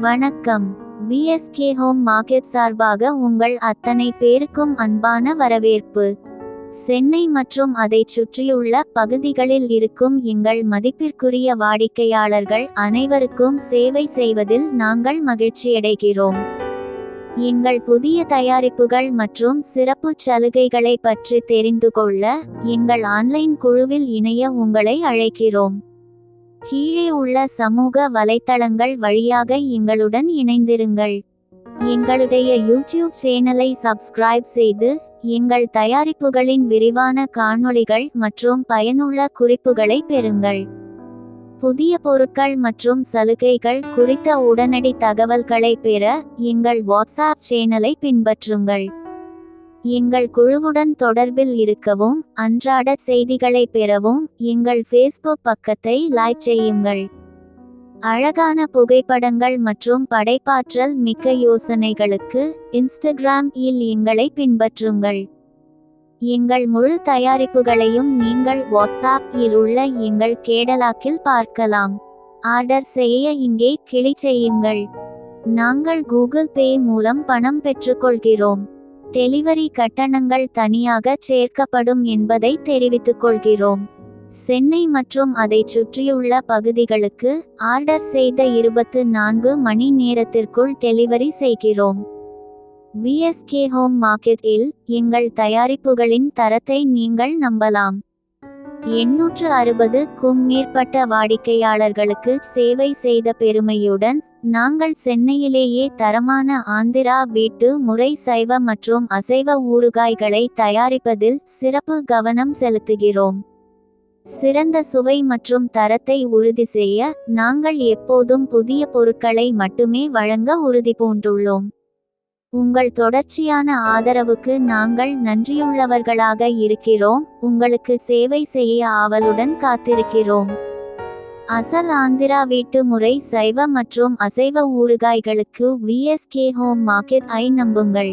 வணக்கம். VSK home market சார்பாக உங்கள் அத்தனை பேருக்கும் அன்பான வரவேற்பு. சென்னை மற்றும் அதைச் சுற்றியுள்ள பகுதிகளில் இருக்கும் எங்கள் மதிப்பிற்குரிய வாடிக்கையாளர்கள் அனைவருக்கும் சேவை செய்வதில் நாங்கள் மகிழ்ச்சியடைகிறோம். எங்கள் புதிய தயாரிப்புகள் மற்றும் சிறப்பு சலுகைகளை பற்றி தெரிந்து கொள்ள எங்கள் ஆன்லைன் குழுவில் இணைய உங்களை அழைக்கிறோம். கீழே உள்ள சமூக வலைத்தளங்கள் வழியாக எங்களுடன் இணைந்திருங்கள். எங்களுடைய யூடியூப் சேனலை சப்ஸ்கிரைப் செய்து எங்கள் தயாரிப்புகளின் விரிவான காணொளிகள் மற்றும் பயனுள்ள குறிப்புகளை பெறுங்கள். புதிய பொருட்கள் மற்றும் சலுகைகள் குறித்த உடனடி தகவல்களை பெற எங்கள் வாட்ஸ்அப் சேனலை பின்பற்றுங்கள். எங்கள் குழுவுடன் தொடர்பில் இருக்கவும் அன்றாட செய்திகளை பெறவும் எங்கள் ஃபேஸ்புக் பக்கத்தை லைக் செய்யுங்கள். அழகான புகைப்படங்கள் மற்றும் படைப்பாற்றல் மிக்க யோசனைகளுக்கு இன்ஸ்டாகிராம் இல் எங்களை பின்பற்றுங்கள். எங்கள் முழு தயாரிப்புகளையும் நீங்கள் வாட்ஸ்ஆப் இல் உள்ள எங்கள் கேடலாக்கில் பார்க்கலாம். ஆர்டர் செய்ய இங்கே கிளிக் செய்யுங்கள். நாங்கள் கூகுள் பே மூலம் பணம் பெற்றுக்கொள்கிறோம். டெலிவரி கட்டணங்கள் தனியாக சேர்க்கப்படும் என்பதை தெரிவித்துக் கொள்கிறோம். சென்னை மற்றும் அதைச் சுற்றியுள்ள பகுதிகளுக்கு ஆர்டர் செய்த இருபத்து நான்கு மணி நேரத்திற்குள் டெலிவரி செய்கிறோம். விஎஸ்கே ஹோம் மார்க்கெட்டில் எங்கள் தயாரிப்புகளின் தரத்தை நீங்கள் நம்பலாம். எண்ணூற்று அறுபதுக்கும் மேற்பட்ட வாடிக்கையாளர்களுக்கு சேவை செய்த பெருமையுடன் நாங்கள் சென்னையிலேயே தரமான ஆந்திரா வீட்டு முறை சைவ மற்றும் அசைவ ஊறுகாய்களை தயாரிப்பதில் சிறப்பு கவனம் செலுத்துகிறோம். சிறந்த சுவை மற்றும் தரத்தை உறுதி செய்ய நாங்கள் எப்போதும் புதிய பொருட்களை மட்டுமே வழங்க உறுதி பூண்டுள்ளோம். உங்கள் தொடர்ச்சியான ஆதரவுக்கு நாங்கள் நன்றியுள்ளவர்களாக இருக்கிறோம். உங்களுக்கு சேவை செய்ய ஆவலுடன் காத்திருக்கிறோம். அசல் ஆந்திரா வீட்டு முறை சைவ மற்றும் அசைவ ஊறுகாய்களுக்கு விஎஸ்கே ஹோம் மார்க்கெட் ஐ நம்புங்கள்.